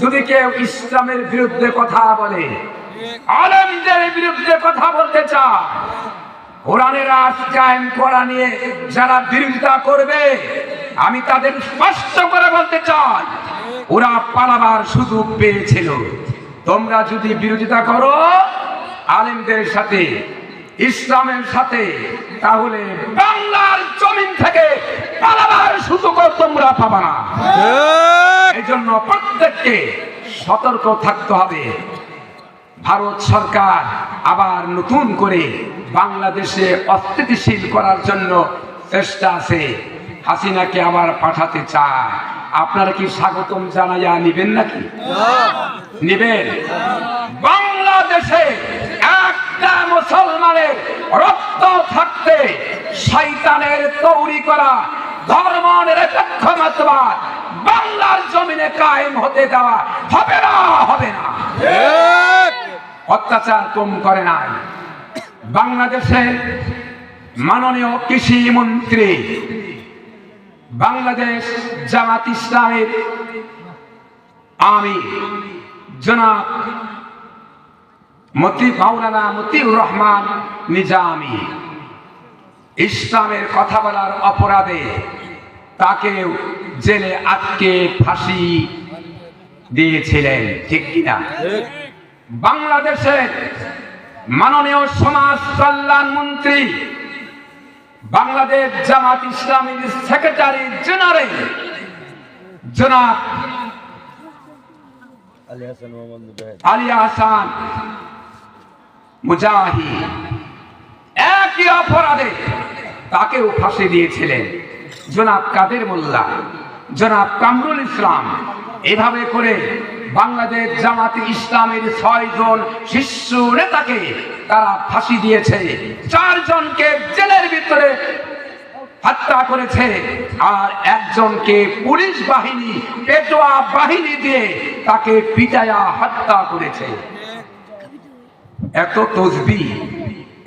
যদি কেউ ইসলামের বিরুদ্ধে কথা বলে, আলমদের বিরুদ্ধে কথা বলতে চায় করা নিয়ে যারা বিরোধিতা করবে, আমি তাদের স্পষ্ট করে বলতে চাই, ওরা পালাবার সুযোগ পেয়েছিল। তোমরা যদি বিরোধিতা করো, আলেমদের সাথে, ইসলামের সাথে, তাহলে বাংলার জমিন থেকে পালাবার সুযোগ তোমরা পাবা না। এই জন্য প্রত্যেককে সতর্ক থাকতে হবে। ভারত সরকার আবার নতুন করে বাংলাদেশে অস্থিতিশীল করার জন্য চেষ্টা আছে। হাসিনাকে আবার পাঠাতে চায়। আপনারা কি স্বাগতম জানাইয়া নিবেন নাকি? নিবেন। বাংলাদেশে একটা মুসলমানের রক্ত থাকতে শয়তানের তৈরি করা ধর্ম নিরপেক্ষ মতবাদ বাংলার জমিনে কায়েম হতে দেওয়া হবে না হবে না। অত্যাচার কম করে নাই। বাংলাদেশের মাননীয় কৃষি মন্ত্রী বাংলাদেশ জামাত ইসলামের আমি জনাব মতি মাওলানা মতিউর রহমান নিজামি। ইসলামের কথা বলার অপরাধে তাকেও জেলে আটকে ফাঁসি দিয়েছিলেন ঠিক কিনা বাংলাদেশের মাননীয় সমাজ কল্যাণ মন্ত্রী বাংলাদেশ জামাত ইসলামীর সেক্রেটারি জেনারেল জনাব আলী হাসান মুজাহিদ। একই অপরাধে? তাকেও ফাঁসি দিয়েছিলেন। জনাব কাদের মোল্লা, জনাব কামরুল ইসলাম, এভাবে করে বাংলাদেশ জামাতে ইসলামের ছয় জন নেতাকে তারা ফাঁসি দিয়েছে। চারজনকে জেলের ভিতরে হত্যা করেছে। আর একজনকে পুলিশ বাহিনী, পেটোয়া বাহিনী দিয়ে তাকে পিটায়া হত্যা করেছে। এত তসবি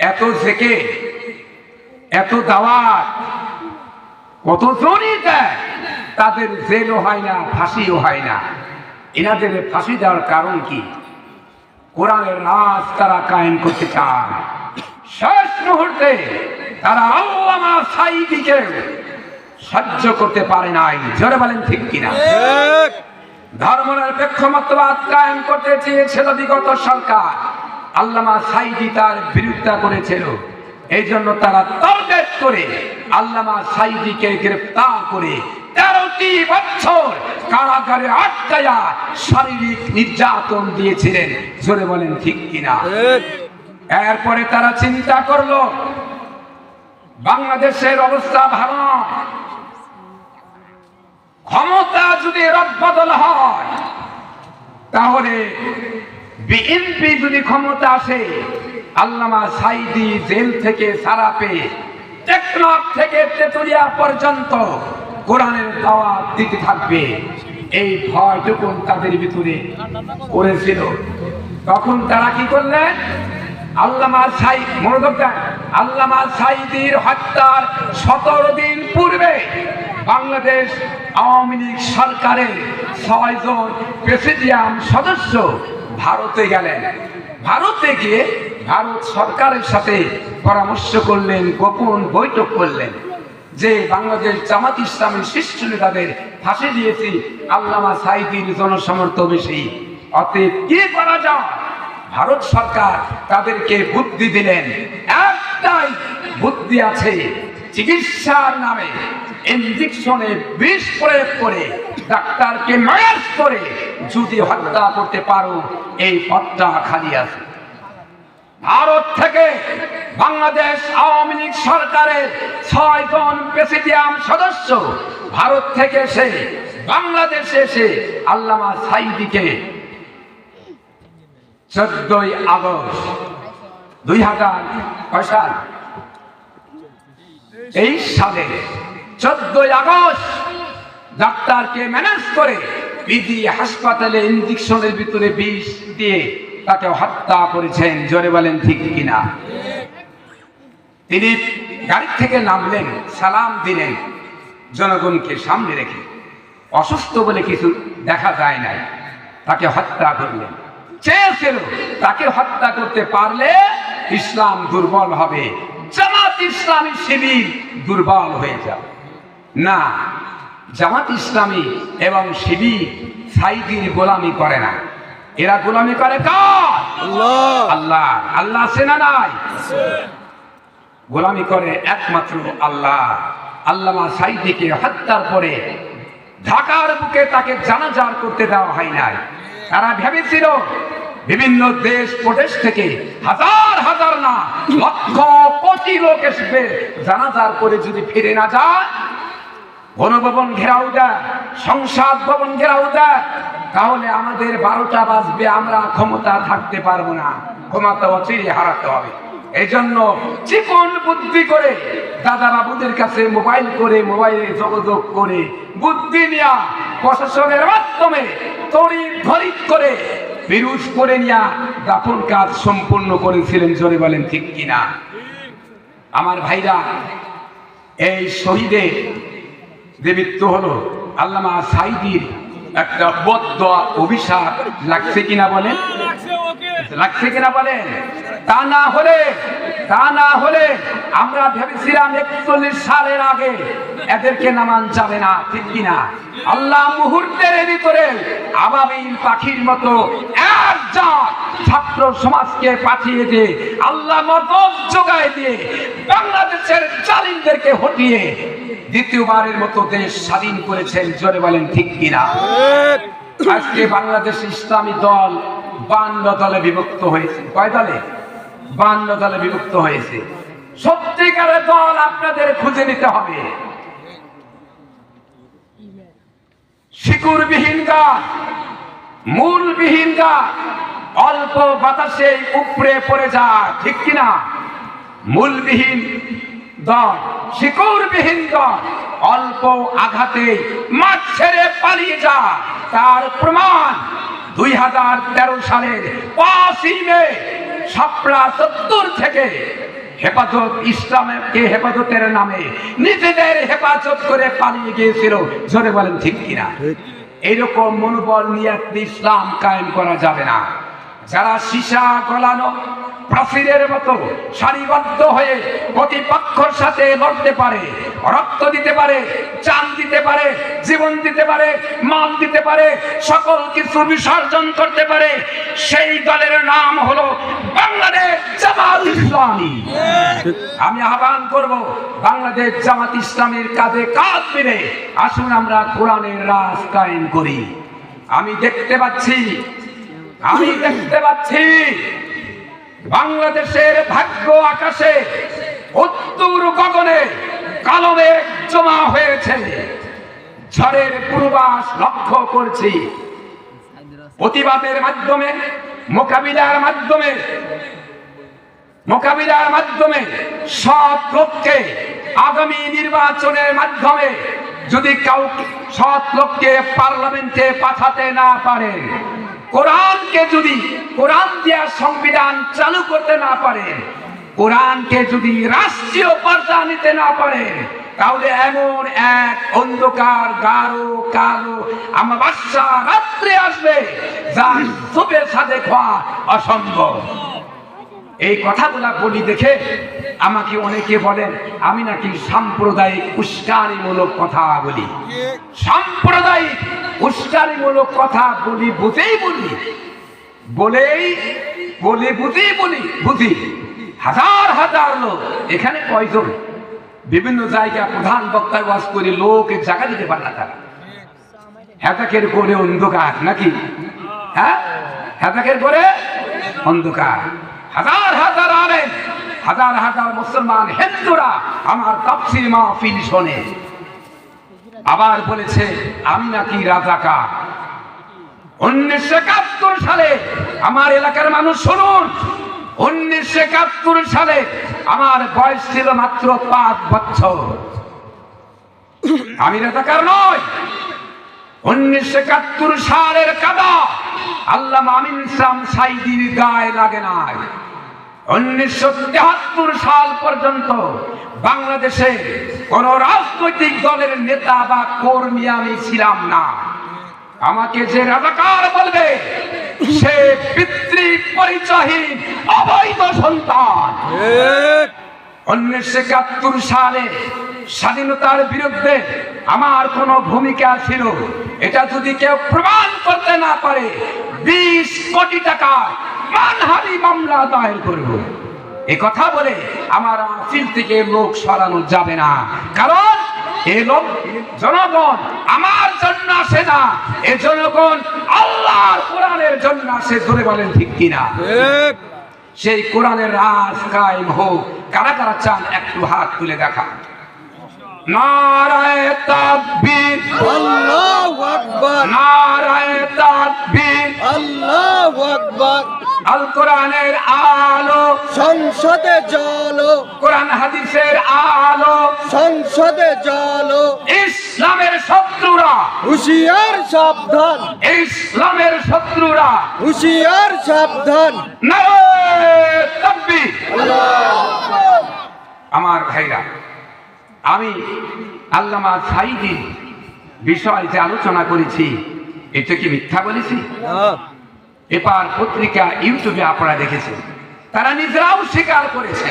এত জেকে এত দাওয়াত কত জনই দেয় তাদের জেলও হয় না ফাঁসিও হয় না। এনাদের ফাঁসি দেওয়ার কারণ কি? কোরআনের রাজ তারা কায়েম করতে চায় শেষ মুহূর্তে তারা আল্লামা সাইদিকে সহ্য করতে পারে নাই। জোরে বলেন ঠিক কিনা? ধর্মনিরপেক্ষ মতবাদ কায়েম করতে চেয়েছিল বিগত সরকার। আল্লামা সাইদি তার বিরোধিতা করেছিল। এই জন্য তারা তর্কেট করে আল্লামা সাইদিকে গ্রেফতার করে তেরোটি বছর কারাগারে আটকায়া শারীরিক নির্যাতন দিয়েছিলেন। জোরে বলেন ঠিক কিনা? এরপরে তারা চিন্তা করল বাংলাদেশের অবস্থা ভালো ক্ষমতা যদি রদবদল হয় তাহলে বিএনপি যদি ক্ষমতা আসে, আল্লামা সাইদি জেল থেকে সারা পেয়ে টেকনাফ থেকে তেতুলিয়া পর্যন্ত কোরআনের দাওয়াত দিতে থাকবে। এই ভয়টুকুন তাদের ভিতরে করেছিল তখন তারা কি করলেন? আল্লামা সাই মনোযোগ দেন আল্লামা সাইদির হত্যার সতেরো দিন পূর্বে বাংলাদেশ আওয়ামী লীগ সরকারের ছয়জন প্রেসিডিয়াম সদস্য ভারতে গেলেন। ভারতে গিয়ে ভারত সরকারের সাথে পরামর্শ করলেন, গোপন বৈঠক করলেন, যে বাংলাদেশ জামাত ইসলামের শীর্ষ নেতাদের ফাঁসি দিয়েছি। আল্লামা সাইদির জনসমর্থ বেশি অতএব কি করা যায়? ভারত সরকার তাদেরকে বুদ্ধি দিলেন। একটাই বুদ্ধি আছে চিকিৎসার নামে ইঞ্জেকশনে বিষ প্রয়োগ করে ডাক্তারকে মায়াস করে যদি হত্যা করতে পারো, এই পথটা খালি আছে। ভারত থেকে বাংলাদেশ আওয়ামী লীগ সরকারের ছয় জন প্রেসিডিয়াম সদস্য ভারত থেকে এসে বাংলাদেশে এসে আল্লামা সাইদিকে চোদ্দই আগস্ট দুই হাজার সাল এই সালে চোদ্দই আগস্ট ডাক্তারকে ম্যানেজ করে বিধি হাসপাতালে ইঞ্জেকশনের ভিতরে বিষ দিয়ে তাকে হত্যা করেছেন। জোরে বলেন ঠিক কিনা? তিনি গাড়ি থেকে নামলেন, সালাম দিলেন, জনগণকে সামনে রেখে। অসুস্থ বলে কিছু দেখা যায় নাই, তাকে হত্যা করলেন। চেয়েছিল তাকে হত্যা করতে পারলে ইসলাম দুর্বল হবে। ইসলামী শিবির দুর্বল হয়ে যাবে। না জামাত ইসলামী এবং শিবির সাইদির গোলামি করে না। এরা গোলামি করে কার? আল্লাহ। আল্লাহ। আল্লাহ আছে না নাই? গোলামি করে একমাত্র আল্লাহ। আল্লামা সাইদিকে হত্যার পরে ঢাকার বুকে তাকে জানাজার করতে দেওয়া হয় নাই। তারা ভেবেছিল বিভিন্ন দেশ প্রদেশ থেকে হাজার হাজার না লক্ষ কোটি লোক এসবে জানাজার করে যদি ফিরে না যায় গণভবন ঘেরাও দেয়, সংসদ ভবন ঘেরাও দেয়, তাহলে আমাদের বারোটা বাজবে, আমরা ক্ষমতা থাকতে পারব না। ক্ষমতা অচিরে হারাতে হবে। এই জন্য চিকন বুদ্ধি করে দাদা বাবুদের কাছে মোবাইল করে, মোবাইলে যোগাযোগ করে বুদ্ধি নেওয়া প্রশাসনের মাধ্যমে তড়ি ধরিত করে বিরুজ করে নিয়া দাফন কাজ সম্পূর্ণ করেছিলেন, জোরে বলেন ঠিক কিনা? আমার ভাইরা, এই শহীদের যে মৃত্যু হলো, আল্লামা সাইদির একটা বদ্ধ অভিশাপ লাগছে কিনা বলেন? লাগছে কিনা বলেন? তা না হলে, তা না হলে আমরা ভেবেছিলাম একচল্লিশ সালের আগে এদেরকে নামান যাবে না, ঠিক কিনা? আল্লাহ মুহূর্তের ভিতরে আবাবিল পাখির মতো এক জাত ছাত্র সমাজকে পাঠিয়ে দিয়ে আল্লাহ মদত যোগায় দিয়ে বাংলাদেশের জালিমদেরকে হটিয়ে দ্বিতীয়বারের মতো দেশ স্বাধীন করেছেন জোরে বলেন ঠিক কিনা? আজকে বাংলাদেশ ইসলামী দল বান্ন দলে বিভক্ত হয়েছে। কয় দলে? বান্ন দলে বিভক্ত হয়েছে। সত্যিকারের দল আপনাদের খুঁজে নিতে হবে। শিকুরবিহীন গাছ মূলবিহীন গাছ অল্প বাতাসে উপরে পড়ে যায় ঠিক কিনা? মূলবিহীন দল, শিকড়বিহীন দল, অল্প আঘাতে মাঠ ছেড়ে পালিয়ে যায় তার প্রমাণ দুই হাজার তেরো সালের পাঁচই মে সাপড়া সত্তর থেকে হেফাজত ইসলামকে হেফাজতের নামে নিজেদের হেফাজত করে পালিয়ে গিয়েছিল। জোরে বলেন, ঠিক কিনা? এইরকম মনোবল নিয়ে ইসলাম কায়েম করা যাবে না। যারা সীসা গলানো প্রাচীরের মতো সারিবদ্ধ হয়ে প্রতিপক্ষর সাথে লড়তে পারে, রক্ত দিতে পারে চান দিতে পারে, জীবন দিতে পারে, মাল দিতে পারে, সকল কিছু বিসর্জন করতে পারে, সেই দলের নাম হলো বাংলাদেশ জামাত ইসলামী। আমি আহ্বান করব বাংলাদেশ জামাত ইসলামের কাজে কাজ মিলে আসুন আমরা কোরআনের রাজ কায়েম করি। আমি দেখতে পাচ্ছি, আমি দেখতে পাচ্ছি বাংলাদেশের ভাগ্য আকাশে উত্তর গগনে কালো মেঘ জমা হয়েছে। ঝড়ের পূর্বাস লক্ষ্য করছি। প্রতিবাদের মাধ্যমে, মোকাবিলার মাধ্যমে মোকাবিলার মাধ্যমে সৎ লোককে আগামী নির্বাচনের মাধ্যমে যদি কাউকে, সৎ লোককে পার্লামেন্টে পাঠাতে না পারেন কোরআনকে যদি কোরআন দেওয়া সংবিধান চালু করতে না পারে কোরআনকে যদি রাষ্ট্রীয় পর্দা নিতে না পারে তাহলে এমন এক অন্ধকার গাঢ় কালো আমাবাস্যা রাত্রে আসবে যা চোখের সাথে খাওয়া অসম্ভব। এই কথাগুলা বলি দেখে আমাকে অনেকে বলেন আমি নাকি সাম্প্রদায়িক উস্কানিমূলক কথা বলি। সাম্প্রদায়িক উস্কানিমূলক কথা বলি, বুঝেই বলি, বলেই বলে, বুঝেই বলি, বুঝি। হাজার হাজার লোক, এখানে কয়জন? বিভিন্ন জায়গায় প্রধান বক্তায় বাস করে লোক জায়গা দিতে পারে না তারা। হেতাকের করে অন্ধকার নাকি? হ্যাঁ? হেতাকের করে অন্ধকার। হাজার হাজার আলেন হাজার হাজার মুসলমান, হিন্দুরা আমার তাফসির মাহফিল শোনে। আবার বলেছে, আমি নাকি রাজাকার। উনিশশো একাত্তর সালে আমার এলাকার মানুষ শুনুন, উনিশশো একাত্তর সালে আমার বয়স ছিল মাত্র পাঁচ বছর। আমি রাজাকার নয় উনিশশো একাত্তর সালের কাদা আল্লাহ আমিন ইসলাম সাইদির গায়ে লাগে নাই। উনিশশো সাল পর্যন্ত বাংলাদেশে কোন রাজনৈতিক দলের নেতা বা কর্মী আমি ছিলাম না। আমাকে যে রাজাকার বলবে সে পিতৃ পরিচয়হীন অবৈধ সন্তান। উনিশশো একাত্তর সালে স্বাধীনতার বিরুদ্ধে আমার কোনো ভূমিকা ছিল। এটা যদি কেউ প্রমাণ করতে না পারে বিশ কোটি টাকার মানহানি মামলা দায়ের করব। এ কথা বলে আমার আসিল থেকে লোক সরানো যাবে না। কারণ এ লোক জনগণ আমার জন্য আসে না। এ জনগণ আল্লাহর কোরআনের জন্য আসে ধরে বলেন ঠিক কিনা? সেই কোরআনের রাজ কায়েম হোক। কারা কারা চান একটু হাত তুলে দেখা? নারায় তাকবীর। আল্লাহু আকবার। নারায় তাকবীর। আল্লাহু আকবার। আল কোরআনের সংসদে চলো কোরআন হাদিসের আলো। সংসদে চলো ইসলামের শত্রুরা। হুশিয়ার সাবধান। ইসলামের শত্রুরা। হুশিয়ার সাবধান। আমার ভাইরা আমি আল্লামা সাইদি বিষয় যে আলোচনা করেছি এটা কি মিথ্যা বলেছি? এবার পত্রিকা ইউটিউবে আপনারা দেখেছেন। তারা নিজেরাও স্বীকার করেছে।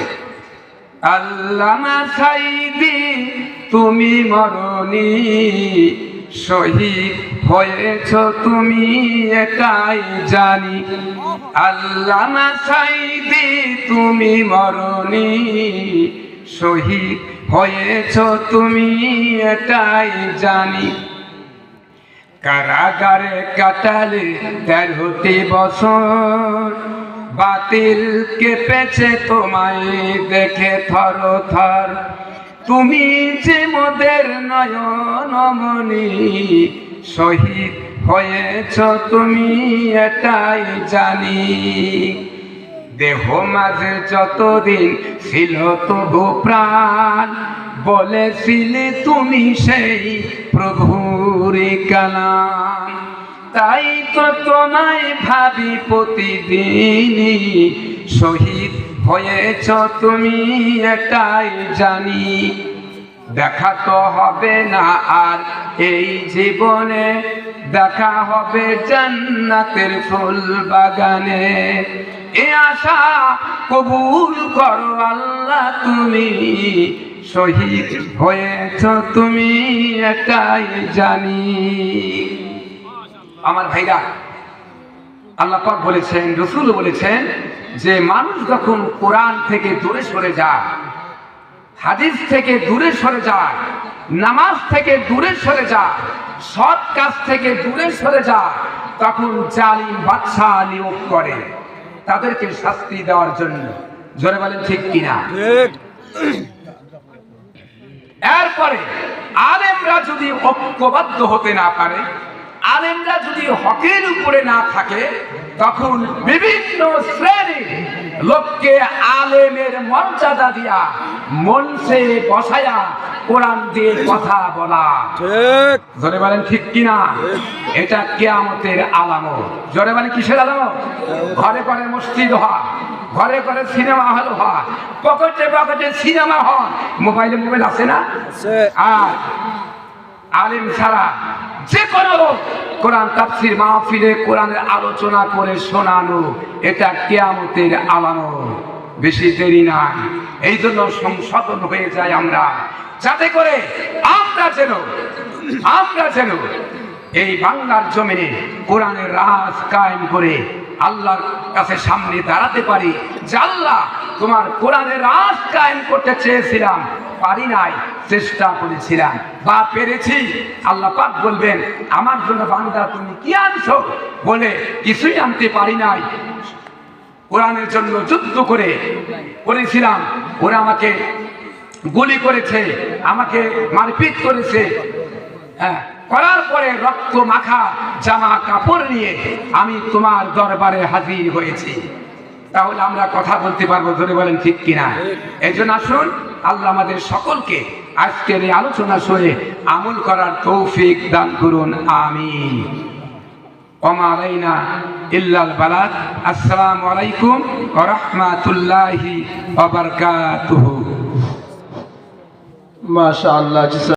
আল্লামা সাইদি তুমি মরণি, শহীদ হয়েছ তুমি, এটাই জানি। আল্লামা সাইদি তুমি মরণি, শহীদ হয়েছ তুমি, এটাই জানি। কারাগারে কাটালে তেরোটি বছর বাতিল কেঁপেছে তোমায় দেখে থর থর। তুমি যে মোদের নয়নমণি শহীদ হয়েছ, তুমি এটাই জানি। দেহ মাঝে যতদিন ছিল তবু প্রাণ, বলেছিলে তুমি সেই প্রভুর কালাম। তাই তো তোমায় ভাবি প্রতিদিনই শহীদ হয়েছ তুমি এটাই জানি। দেখা তো হবে না আর এই জীবনে, দেখা হবে জান্নাতের ফুল বাগানে। এ আশা কবুল করো আল্লাহ তুমি, শহীদ হয়েছ তুমি এটাই জানি। আমার ভাইরা আল্লাহ পাক বলেছেন রসুল বলেছেন যে মানুষ যখন কোরআন থেকে দূরে সরে যায় হাদিস থেকে দূরে সরে যায় নামাজ থেকে দূরে সরে যায় সৎ কাজ থেকে দূরে সরে যায় তখন জালিম বাদশাহ নিয়োগ করে তাদেরকে শাস্তি দেওয়ার জন্য। জোরে বলেন ঠিক কিনা? এরপরে আলেমরা যদি ঐক্যবদ্ধ হতে না পারে আলেমরা যদি হকের উপরে না থাকে তখন বিভিন্ন শ্রেণির লোককে আলেমের মর্যাদা দিয়া মঞ্চে বসায়া কোরআন দিয়ে কথা বলা। ঠিক। জোরে বলেন ঠিক কিনা? এটা কেয়ামতের আলামত। জোরে বলেন কিসের আলামত? ঘরে ঘরে মসজিদ হয় ঘরে ঘরে সিনেমা হল হয় পকেটে পকেটে সিনেমা হয় মোবাইলে মোবাইল আছে না? আছে। আর আলিম ছাড়া যে কোনো কোরআন তাফসির মাহফিলে কোরআনের আলোচনা করে শোনানো, এটা কেয়ামতের আলানো বেশি দেরি নাই। এই জন্য সংশোধন হয়ে যায় আমরা। যাতে করে আমরা যেন আমরা যেন এই বাংলার জমিনে কোরআনের রাজ কায়েম করে আল্লাহর কাছে সামনে দাঁড়াতে পারি। আল্লাহ তোমার কোরআনের রাজ কায়েম করতে চেয়েছিলাম। পারি নাই, চেষ্টা করেছিলাম। বা পেরেছি। আল্লাহ পাক বলবেন, আমার জন্য বান্দা, তুমি কি আনছো? বলে, কিছুই আনতে পারি নাই। কোরআনের জন্য যুদ্ধ করে করেছিলাম। ওরা আমাকে গুলি করেছে, আমাকে মারপিট করেছে। হ্যাঁ। করার পরে রক্ত মাখা, জামা কাপড় নিয়ে আমি তোমার দরবারে হাজির হয়েছি। তাহলে আমরা কথা বলতে পারব ধরে বলেন ঠিক কিনা? এই জন্য আসুন, আল্লাহ আমাদের সকলকে আজকের এই আলোচনা শুনে আমল করার তৌফিক দান করুন, আমিন। ওমা আলাইনা ইল্লাল বালাদ আসসালামু আলাইকুম মাশাআল্লাহ